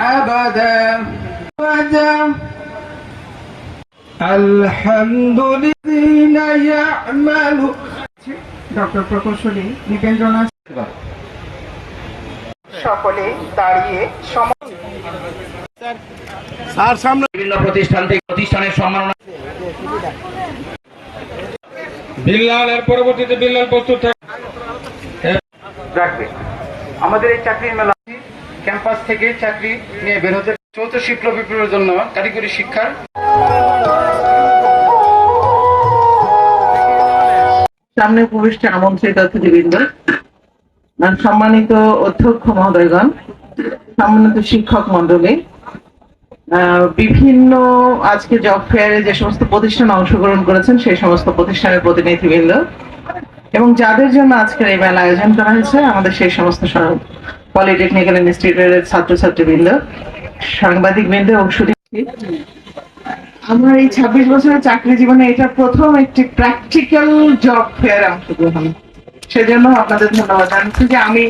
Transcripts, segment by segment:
أبدا أبدا الحمد للذين يعملون doctor প্রকৌশলী দীপেন্দ্রনাথ সকলে দাঁড়িয়ে সম বিভিন্ন প্রতিষ্ঠান থেকে প্রতিষ্ঠানের সম্মাননা বিল্লাল এর পরবর্তীতে বিল্লাল প্রস্তুত থাকে রাখবে আমাদের এই চাকরির মেলা ক্যাম্পাস থেকে চাকরি নিয়ে বের হতে চৌথ শিল্প বিপ্লবের জন্য কারিগরি শিক্ষার সামনে উপবিষ্ট আমন্ত্রিত অতিথিবৃন্দ সম্মানিত অধ্যক্ষ মহোদয়গণ, সম্মানিত শিক্ষক মন্ডলী বিভিন্ন আজকে জব ফেয়ারে যে সমস্ত প্রতিষ্ঠান অংশগ্রহণ করেছেন সেই সমস্ত প্রতিষ্ঠানের প্রতিনিধিবৃন্দ এবং যাদের জন্য আজকের এই মেলা আয়োজন করা হয়েছে, আমাদের সেই সমস্ত পলিটেকনিক্যাল ইনস্টিটিউটের ছাত্রছাত্রীবৃন্দ বৃন্দ এবং আমার এই ছাব্বিশ বছরের চাকরি জীবনে এটা প্রথম একটি প্র্যাকটিক্যাল জব ফেয়ার অংশগ্রহণ সেজন্য আপনাদের ধন্যবাদ। জানাচ্ছি যে আমি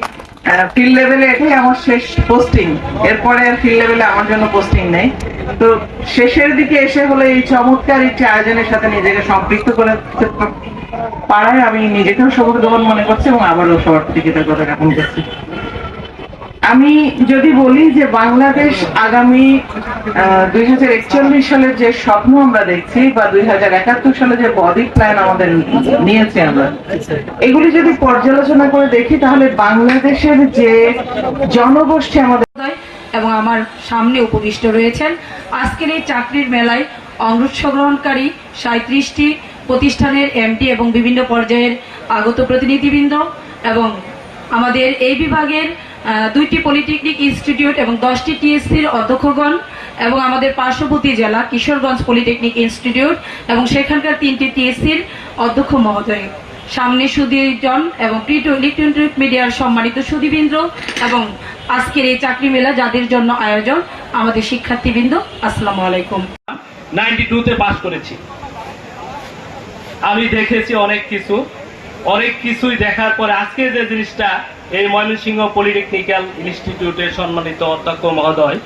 ফিল্ড লেভেলে এটাই আমার শেষ পোস্টিং এরপরে আর ফিল্ড লেভেলে আমার জন্য পোস্টিং নেই। তো শেষের দিকে এসে হলে এই চমৎকার একটি আয়োজনের সাথে নিজেকে সম্পৃক্ত করে পাড়ায় আমি নিজেকেও সৌভাগ্যবান মনে করছি এবং আবারও সবার প্রতি কৃতজ্ঞতা জ্ঞাপন করছি। আমি যদি বলি যে বাংলাদেশ আগামী দুই হাজার একচল্লিশ সালের যে স্বপ্ন আমরা দেখছি বা দুই হাজার একাত্তর সালে যে বডি প্ল্যান আমাদের নিয়েছি আমরা, এগুলি যদি পর্যালোচনা করে দেখি, তাহলে বাংলাদেশের যে জনগোষ্ঠী আমাদের এবং আমার সামনে উপবিষ্ট রয়েছেন আজকের এই চাকরির মেলায় অংশগ্রহণকারী সাঁত্রিশটি প্রতিষ্ঠানের এমটি এবং বিভিন্ন পর্যায়ের আগত প্রতিনিধিবৃন্দ এবং আমাদের এই বিভাগের দুইটি পলিটেকনিক ইনস্টিটিউট এবং দশটি টিএসসির অধ্যক্ষগণ এবং আমাদের পার্শ্ববর্তী জেলা কিশোরগঞ্জ পলিটেকনিক ইনস্টিটিউট এবং সেখানকার তিনটি টিএসসির অধ্যক্ষ মহোদয়। সামনে সুদীজন এবং ইলেকট্রনিক মিডিয়ার সম্মানিত সুদীবৃন্দ এবং আজকের এই চাকরি মেলা যাদের জন্য আয়োজন, আমাদের শিক্ষার্থীবৃন্দ, আসসালামু আলাইকুম। নাইনটি টুতে পাশ করেছি। আমি দেখেছি অনেক কিছু। অনেক কিছুই দেখার পরে আজকে যে জিনিসটা, এই ময়মনসিংহ পলিটেকনিক্যাল ইনস্টিটিউটের সম্মানিত অধ্যক্ষ মহোদয়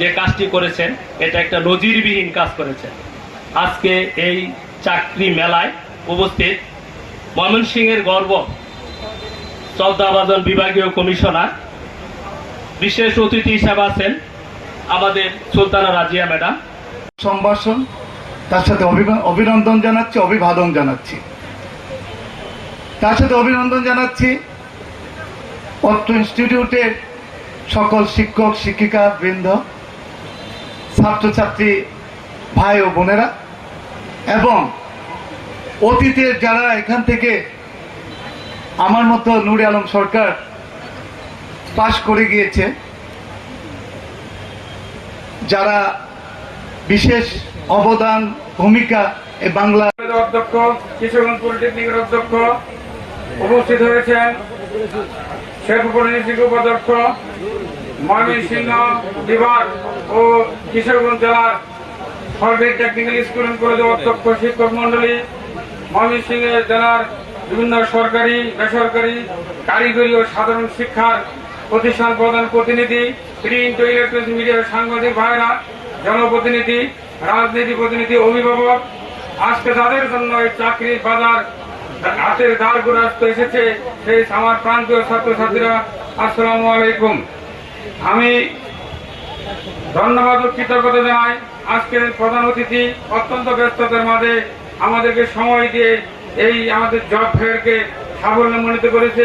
যে কাজটি করেছেন, এটা একটা নজিরবিহীন কাজ করেছেন। আজকে এই চাকরি মেলায় উপস্থিত ময়মনসিংহের গর্ব চলতাবাজন বিভাগীয় কমিশনার, বিশেষ অতিথি হিসাবে আছেন আমাদের সুলতানা রাজিয়া ম্যাডাম। সম্ভাষণ, তার সাথে অভিনন্দন জানাচ্ছি, অভিবাদন জানাচ্ছি। তার সাথে অভিনন্দন জানাচ্ছি। অত্র ইনস্টিটিউটের সকল শিক্ষক, শিক্ষিকা, বৃন্দ, ছাত্রছাত্রী, ভাই ও বোনেরা, এবং অতীতের যারা এখান থেকে আমার মতো নুরে আলম সরকার পাশ করে গিয়েছে, যারা বিশেষ অবদান, ভূমিকা বাংলা অধ্যক্ষ কিশোরগঞ্জ পলিটেকনিকের অধ্যক্ষ উপস্থিত হয়েছেন শেরপুর ইউনিভার্সিটির উপাধ্যক্ষ ময়মনসিংহ বিভাগ ও কিশোরগঞ্জ জেলার সরকারি টেকনিক্যাল স্কুল অ্যান্ড কলেজের অধ্যক্ষ শিক্ষক মন্ডলী ময়মনসিংহ জেলার বিভিন্ন সরকারি, বেসরকারি, কারিগরি ও সাধারণ শিক্ষার প্রতিষ্ঠান প্রধান প্রতিনিধি, প্রিন্ট ও ইলেকট্রনিক্স মিডিয়ার সাংবাদিক ভাইরা জনপ্রতিনিধি, রাজনীতি প্রতিনিধি, অভিভাবক। আজকে যাদের জন্য এই চাকরির বাজার হাতের দ্বার আসতে এসেছে সেই আমার প্রান্তীয় ছাত্রছাত্রীরা, আসসালামু আলাইকুম। আমি ধন্যবাদ কৃতজ্ঞতা জানাই। আজকের প্রধান অতিথি অত্যন্ত ব্যস্ততার মাঝে আমাদেরকে সময় দিয়ে এই আমাদের জব ফেয়ারকে সাফল্যমণ্ডিত করেছে।